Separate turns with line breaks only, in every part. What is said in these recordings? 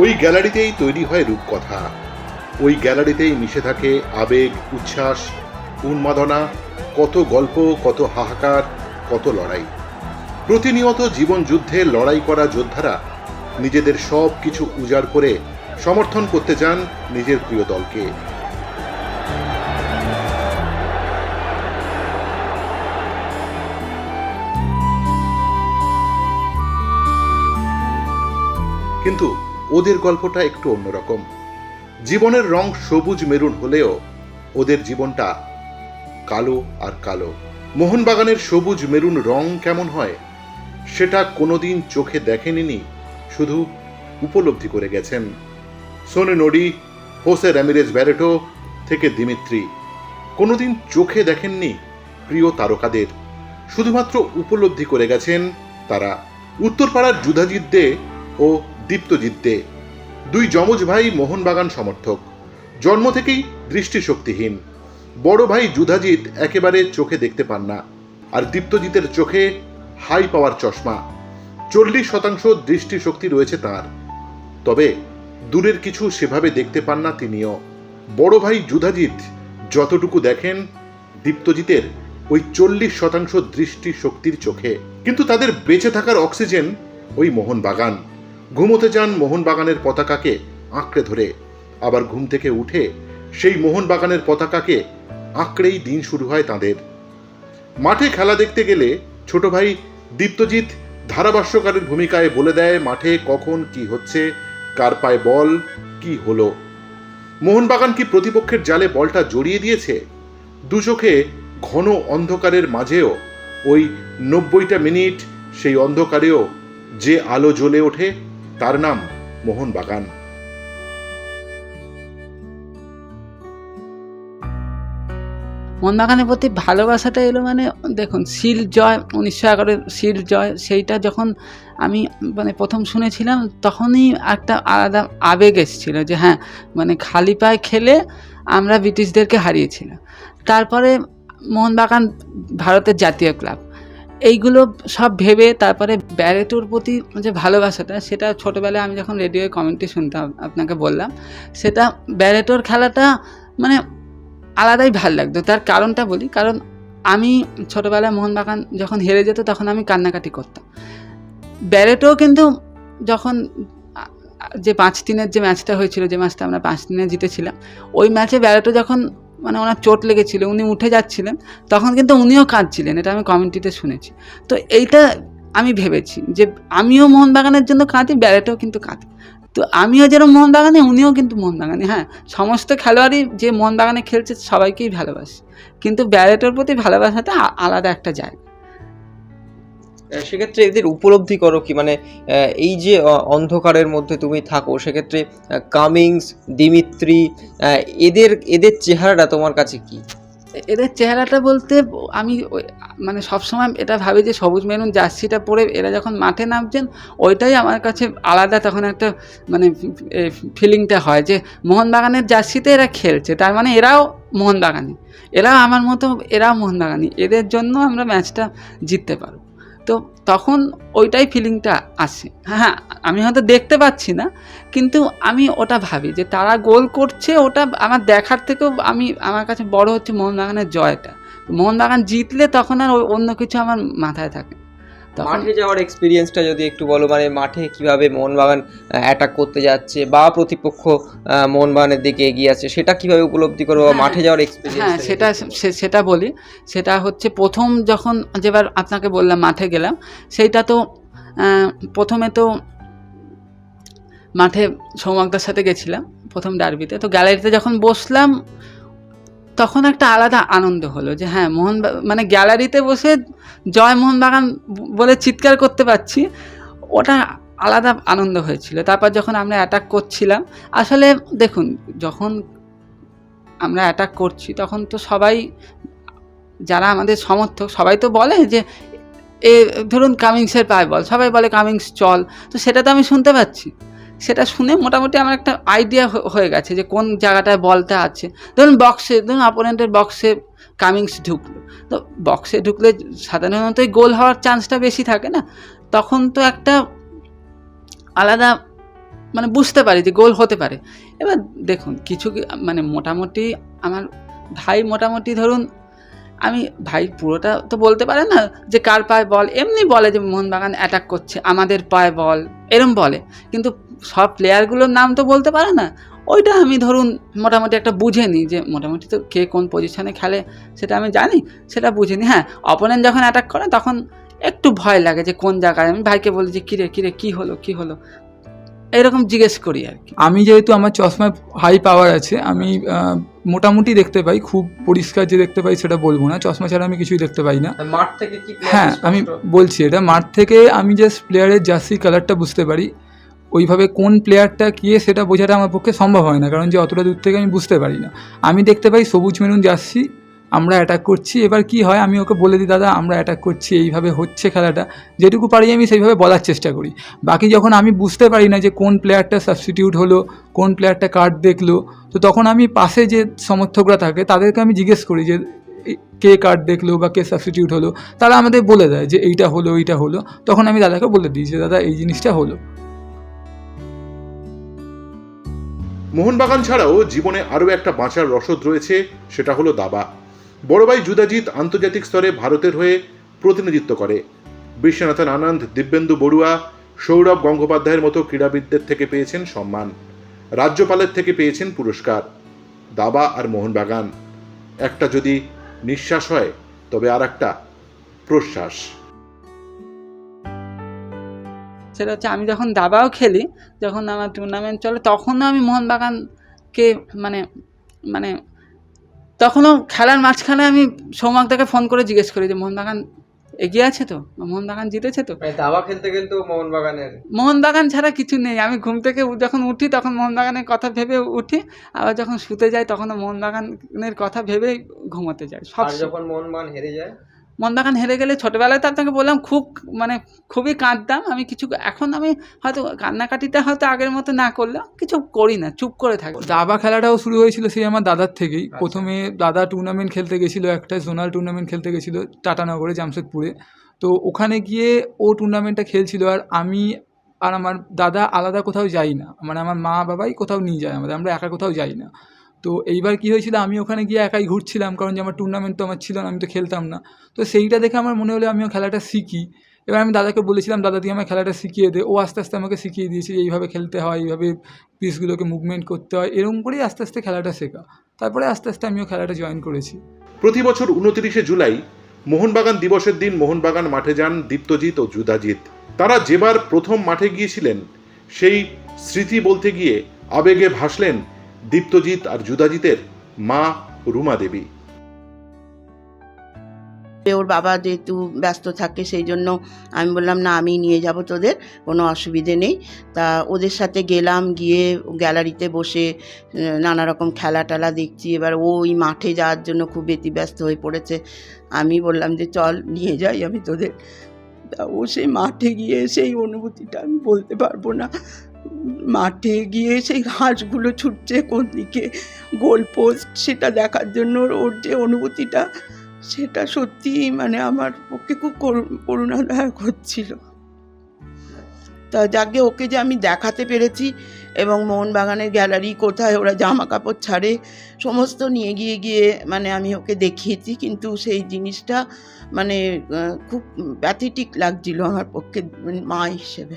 ওই গ্যালারিতেই তৈরি হয় রূপকথা। ওই গ্যালারিতেই মিশে থাকে আবেগ, উচ্ছ্বাস, উন্মাদনা, কত গল্প, কত হাহাকার, কত লড়াই। প্রতিনিয়ত জীবন যুদ্ধে লড়াই করা যোদ্ধারা নিজেদের সব কিছু উজাড় করে সমর্থন করতে চান নিজের প্রিয় দলকে। কিন্তু ওদের গল্পটা একটু অন্যরকম। জীবনের রং সবুজ মেরুন হলেও ওদের জীবনটা কালো আর কালো। মোহনবাগানের সবুজ মেরুন রং কেমন হয়, সেটা কোনোদিন চোখে দেখেনি শুধু উপলব্ধি করে গেছেন। Sony Norde, Jose Ramirez Barreto থেকে দিমিত্রি। কোনোদিন চোখে দেখেননি প্রিয় তারকাদের। শুধুমাত্র উপলব্ধি করে গেছেন তারা। উত্তরপাড়ার যুধাজিৎ দে ও দীপ্তজিৎ দে দুই যমজ ভাই মোহনবাগান সমর্থক। জন্ম থেকেই দৃষ্টিশক্তিহীন। বড় ভাই যুধাজিৎ একেবারে চোখে দেখতে পান না। আর দীপ্তজিতের চোখে হাই পাওয়ার চশমা। চল্লিশ শতাংশ দৃষ্টিশক্তি রয়েছে তার। তবে দূরের কিছু সেভাবে দেখতে পান না তিনিও। বড় ভাই যুধাজিৎ যতটুকু দেখেন, দীপ্তজিতের ওই চল্লিশ শতাংশ দৃষ্টিশক্তির চোখে। কিন্তু তাদের বেঁচে থাকার অক্সিজেন ওই মোহনবাগান। ঘুমোতে যান মোহনবাগানের পতাকাকে আঁকড়ে ধরে। আবার ঘুম থেকে উঠে সেই মোহনবাগানের পতাকাকে আঁকড়েই দিন শুরু হয় তাদের। মাঠে খেলা দেখতে গেলে ছোট ভাই দীপ্তজিৎ ধারাভাষ্যকারের ভূমিকায় বলে দেয়, মাঠে কখন কি হচ্ছে, কার পায়ে বল, কি হলো? মোহনবাগান কি প্রতিপক্ষের জালে বলটা জড়িয়ে দিয়েছে? দু চোখে ঘন অন্ধকারের মাঝেও ওই নব্বইটা মিনিট সেই অন্ধকারেও যে আলো জ্বলে ওঠে তার নাম মোহন মোহনবাগান।
মোহনবাগানের প্রতি ভালোবাসাটা এলো মানে দেখুন, শিল জয়, উনিশশো এগারো শিল জয়, সেইটা যখন আমি মানে প্রথম শুনেছিলাম, তখনই একটা আলাদা আবেগ এসেছিল যে হ্যাঁ মানে খালি পায়ে খেলে আমরা ব্রিটিশদেরকে হারিয়েছিলাম। তারপরে মোহনবাগান ভারতের জাতীয় ক্লাব। এইগুলো সব ভেবে তারপরে ব্যারেটোর প্রতি যে ভালোবাসাটা, সেটা ছোটোবেলায় আমি যখন রেডিওয়ে কমেন্টে শুনতাম, আপনাকে বললাম, সেটা ব্যারেটোর খেলাটা মানে আলাদাই ভালো লাগতো। তার কারণটা বলি, কারণ আমি ছোটোবেলায় মোহনবাগান যখন হেরে যেত, তখন আমি কান্নাকাটি করতাম। ব্যারেটো কিন্তু যখন যে পাঁচ দিনের যে ম্যাচটা হয়েছিল, যে ম্যাচটা আমরা পাঁচ দিনে জিতেছিলাম, ওই ম্যাচে ব্যারেটো যখন মানে ওনার চোট লেগেছিল, উনি উঠে যাচ্ছিলেন, তখন কিন্তু উনিও কাঁদছিলেন, এটা আমি কমেন্টিতে শুনেছি। তো এইটা আমি ভেবেছি যে আমিও মোহনবাগানের জন্য কাঁদি, ব্যারেটেও কিন্তু কাঁদি। তো আমিও যেরকম মোহনবাগানে, উনিও কিন্তু মোহনবাগানে হ্যাঁ সমস্ত খেলোয়াড়ই যে মোহনবাগানে খেলছে সবাইকেই ভালোবাসে। কিন্তু ব্যারেটের প্রতি ভালোবাসাটা আলাদা একটা জায়গা।
সেক্ষেত্রে এদের উপলব্ধি করো কি? মানে এই যে অন্ধকারের মধ্যে তুমি থাকো, সেক্ষেত্রে কামিংস, দিমিত্রি এদের এদের চেহারাটা তোমার কাছে কি?
এদের চেহারাটা বলতে আমি মানে সবসময় এটা ভাবি যে সবুজ মেরুন জার্সিটা পরে এরা যখন মাঠে নামছেন, ওইটাই আমার কাছে আলাদা তখন একটা মানে ফিলিংটা হয় যে মোহনবাগানের জার্সিতে এরা খেলছে, তার মানে এরাও মোহনবাগানি। এরাও আমার মতো, এরাও মোহনবাগানি। এদের জন্য আমরা ম্যাচটা জিততে পারব। তো তখন ওইটাই ফিলিংটা আসে। হ্যাঁ আমি হয়তো দেখতে পাচ্ছি না, কিন্তু আমি ওটা ভাবি যে তারা গোল করছে, ওটা আমার দেখার থেকেও আমি, আমার কাছে বড় হচ্ছে মোহনবাগানের জয়টা। মোহনবাগান জিতলে তখন আর অন্য কিছু আমার মাথায় থাকে
মাঠে যাওয়ার এক্সপিরিয়েন্সটা যদি একটু বলো মানে মাঠে কীভাবে মোহনবাগান অ্যাটাক করতে যাচ্ছে বা প্রতিপক্ষ মোহনবাগানের দিকে এগিয়ে আছে সেটা কীভাবে উপলব্ধি করব বা
হ্যাঁ,
মাঠে যাওয়ার এক্সপিরিয়েন্স
হ্যাঁ সেটা সেটা বলি। সেটা হচ্ছে প্রথম যখন যেবার আপনাকে বললাম মাঠে গেলাম সেইটা তো প্রথমে তো মাঠে সৌমাকদার সাথে গেছিলাম প্রথম ডার্বিতে তো গ্যালারিতে যখন বসলাম তখন একটা আলাদা আনন্দ হলো যে হ্যাঁ মোহন মানে গ্যালারিতে বসে জয় মোহনবাগান বলে চিৎকার করতে পারছি, ওটা আলাদা আনন্দ হয়েছিল। তারপর যখন আমরা অ্যাটাক করছিলাম, আসলে দেখুন, যখন আমরা অ্যাটাক করছি, তখন তো সবাই, যারা আমাদের সমর্থক, সবাই তো বলে যে, এ, ধরুন কামিংসের পায় বল। সবাই বলে কামিংস চল। তো সেটা তো আমি শুনতে পাচ্ছি। সেটা শুনে মোটামুটি আমার একটা আইডিয়া হয়ে গেছে যে কোন জায়গাটায় বলটা আছে। ধরুন বক্সে ধরুন অপোনেন্টের বক্সে কামিংস ঢুকলো। তো বক্সে ঢুকলে সাধারণতই গোল হওয়ার চান্সটা বেশি থাকে না। তখন তো একটা আলাদা মানে বুঝতে পারি যে গোল হতে পারে। এবার দেখুন, কিছু মানে মোটামুটি আমার ভাই মোটামুটি ধরুন আমি, ভাই পুরোটা তো বলতে পারে না যে কার পায়ে বল, এমনি বলে যে মোহনবাগান অ্যাটাক করছে, আমাদের পায়ে বল, এরম বলে। কিন্তু সব প্লেয়ারগুলোর নাম তো বলতে পারে না। ওইটা আমি ধরুন মোটামুটি একটা বুঝে নিই যে মোটামুটি তো কে কোন পজিশনে খেলে সেটা আমি জানি, সেটা বুঝে নিই। হ্যাঁ অপোনেন্ট যখন অ্যাটাক করে তখন একটু ভয় লাগে যে কোন জায়গায়। আমি ভাইকে বলি যে কিরে কিরে, কী হলো কী হলো? এরকম জিজ্ঞেস করি আর কি।
আমি যেহেতু আমার চশমায় হাই পাওয়ার আছে আমি মোটামুটি দেখতে পাই খুব পরিষ্কার যে দেখতে পাই সেটা বলব না। চশমা ছাড়া আমি কিছুই দেখতে পাই না।
মাঠ থেকে কি
হ্যাঁ আমি বলছি এটা মাঠ থেকে আমি জাস্ট প্লেয়ারের জার্সি কালারটা বুঝতে পারি। ওইভাবে কোন প্লেয়ারটা কে সেটা বোঝাটা আমার পক্ষে সম্ভব হয় না কারণ যে অতটা দূর থেকে আমি বুঝতে পারি না। আমি দেখতে পাই সবুজ মেরুন জার্সি আমরা অ্যাটাক করছি, এবার কি হয়? আমি ওকে বলে দিই, দাদা, আমরা অ্যাটাক করছি, এইভাবে হচ্ছে খেলাটা। যেটুকু পারি আমি সেইভাবে বলার চেষ্টা করি। বাকি যখন আমি বুঝতে পারি না যে কোন প্লেয়ারটা সাবস্টিটিউট হলো, কোন প্লেয়ারটা কার্ড দেখল, তো তখন আমি পাশে যে সমর্থকরা থাকে, তাদেরকে আমি জিজ্ঞেস করি যে কে কার্ড দেখল বা কে সাবস্টিটিউট হলো? তারা আমাদের বলে দেয় যে, এইটা হলো এইটা হলো। তখন আমি দাদাকে বলে দিই যে, দাদা, এই জিনিসটা হলো।
মোহনবাগান ছাড়াও জীবনে আরও একটা বাঁচার রসদ রয়েছে, সেটা হলো দাবা। বড় ভাই জুদাজিৎ আন্তর্জাতিক স্তরে ভারতের হয়ে প্রতিনিধিত্ব করে। বিশ্বনাথন আনন্দ দিব্যেন্দু বড়ুয়া, সৌরভ গঙ্গোপাধ্যায়ের মতো ক্রীড়াবিদদের থেকে পেয়েছেন সম্মান। রাজ্যপালের থেকে পেয়েছেন পুরস্কার। দাবা আর মোহনবাগান। একটা যদি নিঃশ্বাস হয়, তবে আর একটা প্রশ্বাস।
সেটা হচ্ছে আমি যখন দাবাও খেলি, যখন আমার টুর্নামেন্ট চলে, তখনও আমি মোহনবাগানকে মানে মানে তখনও খেলার মাঝখানে আমি সৌমাকদাকে ফোন করে জিজ্ঞেস করি যে মোহনবাগান এগিয়ে আছে তো? মোহনবাগান জিতেছে তো?
মানে দাবা খেলতে কিন্তু মোহনবাগানের
মোহনবাগান ছাড়া কিছু নেই। আমি ঘুম থেকে যখন উঠি তখন মোহনবাগানের কথা ভেবে উঠি। আবার যখন শুতে যাই তখনও মোহনবাগানের কথা ভেবেই ঘুমাতে যাই। সব
আর যখন মোহনবাগান হেরে যায়?
মোহনবাগান হেরে গেলে ছোটোবেলায় তো আপনাকে বললাম খুব মানে খুবই কাঁদতাম। আমি কিছু এখন আমি হয়তো কান্নাকাটিটা হয়তো আগের মতো না করলেও কিছু করি না চুপ করে থাকি।
দাবা খেলাটাও শুরু হয়েছিল সেই আমার দাদার থেকেই। প্রথমে দাদা টুর্নামেন্ট খেলতে গেছিল একটা জোনাল টুর্নামেন্ট খেলতে গেছিল টাটানগরে জামশেদপুরে। তো ওখানে গিয়ে ও টুর্নামেন্টটা খেলছিল আর আমি আর আমার দাদা আলাদা কোথাও যাই না। মানে আমার মা বাবাই কোথাও নিয়ে যায় আমাদের আমরা একা কোথাও যাই না। তো এইবার কি হয়েছিল, আমি ওখানে গিয়ে একাই ঘুরছিলাম, কারণ যে আমার টুর্নামেন্ট তো আমার ছিল না, আমি তো খেলতাম না। তো সেইটা দেখে আমার মনে হলো আমিও খেলাটা শিখি। এবার আমি দাদাকে বলেছিলাম, দাদা, তুই আমার খেলাটা শিখিয়ে দে। ও আস্তে আস্তে আমাকে শিখিয়ে দিয়েছে যে এইভাবে খেলতে হয়, এইভাবে পিসগুলোকে মুভমেন্ট করতে হয়, এরকম করেই আস্তে আস্তে খেলাটা শেখা। তারপরে আস্তে আস্তে আমিও খেলাটা জয়েন করেছি।
প্রতি বছর উনত্রিশে জুলাই মোহনবাগান দিবসের দিন মোহনবাগান মাঠে যান দীপ্তজিৎ ও জুদাজিৎ তারা যেবার প্রথম মাঠে গিয়েছিলেন, সেই স্মৃতি বলতে গিয়ে আবেগে ভাসলেন দীপ্তজিৎ আর জুদাজিতের মা রুমা দেবী।
ওর বাবা যেহেতু ব্যস্ত থাকে, সেই জন্য আমি বললাম, না আমি নিয়ে যাব তোদের, কোনো অসুবিধে নেই। তা ওদের সাথে গেলাম, গিয়ে গ্যালারিতে বসে নানা রকম খেলা টেলা দেখছি। এবার ওই মাঠে যাওয়ার জন্য খুব ব্যতিব্যস্ত হয়ে পড়েছে। আমি বললাম যে, চল, নিয়ে যাই আমি তোদের। ও সেই মাঠে গিয়ে সেই অনুভূতিটা আমি বলতে পারব না। মাঠে গিয়ে সেই ঘাসগুলো ছুটছে, কোন দিকে গোল পোস্ট সেটা দেখার জন্য ওর যে অনুভূতিটা, সেটা সত্যি মানে আমার পক্ষে খুব করুণাদায়ক হচ্ছিল। তা যাকে ওকে যে আমি দেখাতে পেরেছি এবং মোহনবাগানের গ্যালারি কোথায় ওরা জামা কাপড় ছাড়ে, সমস্ত নিয়ে গিয়ে গিয়ে মানে আমি ওকে দেখিয়েছি, কিন্তু সেই জিনিসটা মানে খুব প্যাথেটিক লাগছিল আমার পক্ষে মানে মা হিসেবে।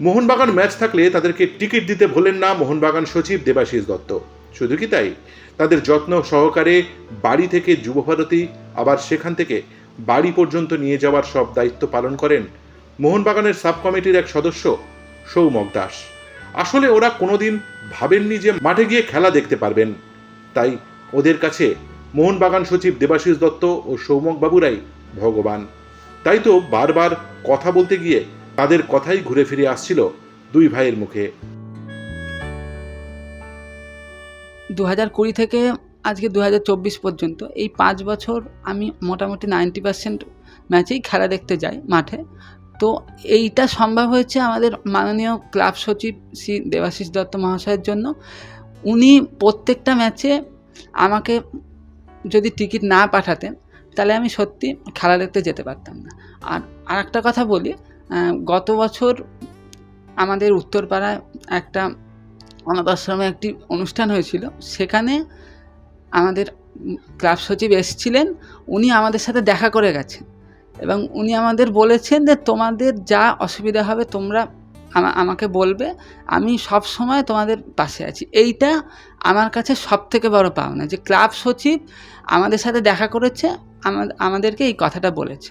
মোহনবাগান ম্যাচ থাকলে তাদেরকে টিকিট দিতে ভোলেন না মোহনবাগান সচিব দেবাশিস দত্ত। শুধু কি তাই? তাদের যত্ন সহকারে বাড়ি থেকে যুবভারতী আবার সেখান থেকে বাড়ি পর্যন্ত নিয়ে যাওয়ার সব দায়িত্ব পালন করেন মোহনবাগানের সাব কমিটির এক সদস্য সৌমক দাস। আসলে ওরা কোনোদিন ভাবেননি যে মাঠে গিয়ে খেলা দেখতে পারবেন। তাই ওদের কাছে মোহনবাগান সচিব দেবাশিস দত্ত ও সৌমক বাবুরাই ভগবান। তাই তো বারবার কথা বলতে গিয়ে তাদের কথাই ঘুরে ফিরে আসছিল দুই ভাইয়ের মুখে।
দু হাজার কুড়ি থেকে আজকে দু হাজার চব্বিশ পর্যন্ত এই পাঁচ বছর আমি মোটামুটি নাইনটি পার্সেন্ট ম্যাচেই খেলা দেখতে যাই মাঠে। তো এইটা সম্ভব হয়েছে আমাদের মাননীয় ক্লাব সচিব শ্রী দেবাশিস দত্ত মহাশয়ের জন্য। উনি প্রত্যেকটা ম্যাচে আমাকে যদি টিকিট না পাঠাতেন, তাহলে আমি সত্যি খেলা দেখতে যেতে পারতাম না। আর আর একটা কথা বলি গত বছর আমাদের উত্তরপাড়ায় একটা অনাথ আশ্রমে একটি অনুষ্ঠান হয়েছিল। সেখানে আমাদের ক্লাব সচিব এসেছিলেন, উনি আমাদের সাথে দেখা করে গেছেন এবং উনি আমাদের বলেছেন যে তোমাদের যা অসুবিধা হবে তোমরা আমাকে বলবে, আমি সব সময় তোমাদের পাশে আছি। এইটা আমার কাছে সব থেকে বড় পাওনা যে ক্লাব সচিব আমাদের সাথে দেখা করেছে আমাদেরকে এই কথাটা বলেছে।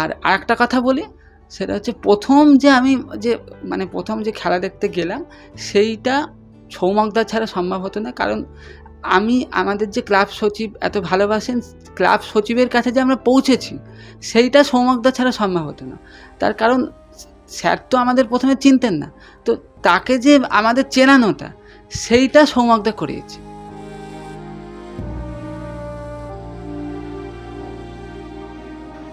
আর আরেকটা কথা বলি সেটা হচ্ছে প্রথম যে আমি যে মানে প্রথম যে খেলা দেখতে গেলাম, সেইটা সৌমকদা ছাড়া সম্ভব হতো না। কারণ আমি, আমাদের যে ক্লাব সচিব এত ভালোবাসেন, ক্লাব সচিবের কাছে যে আমরা পৌঁছেছি, সেইটা সৌমকদা ছাড়া সম্ভব হতো না। তার কারণ স্যার তো আমাদের প্রথমে চিনতেন না। তো তাকে যে আমাদের চেনানোটা, সেইটা সৌমকদা করিয়েছে।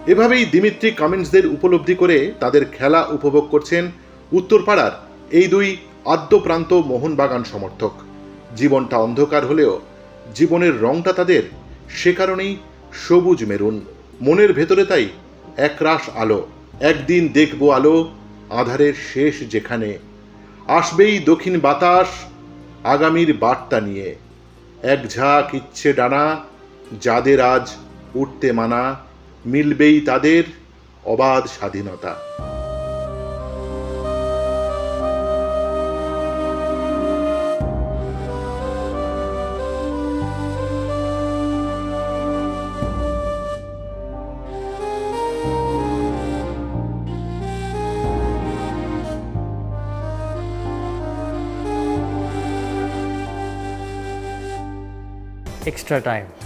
এভাবেই দিমিত্রি কামিন্সদের উপলব্ধি করে তাদের খেলা উপভোগ করছেন উত্তরপাড়ার এই দুই আদ্যপ্রান্ত মোহনবাগান সমর্থক। জীবনটা অন্ধকার হলেও জীবনের রংটা তাদের, সে কারণেই সবুজ মেরুন। মনের ভেতরে তাই একরাশ আলো, একদিন দেখব আলো আধারের শেষ যেখানে। আসবেই দক্ষিণ বাতাস আগামীর বার্তা নিয়ে। এক ঝাঁক ইচ্ছে ডানা যাদের আজ উঠতে মানা। মিলবেই তাদের অবাধ স্বাধীনতা
extra time.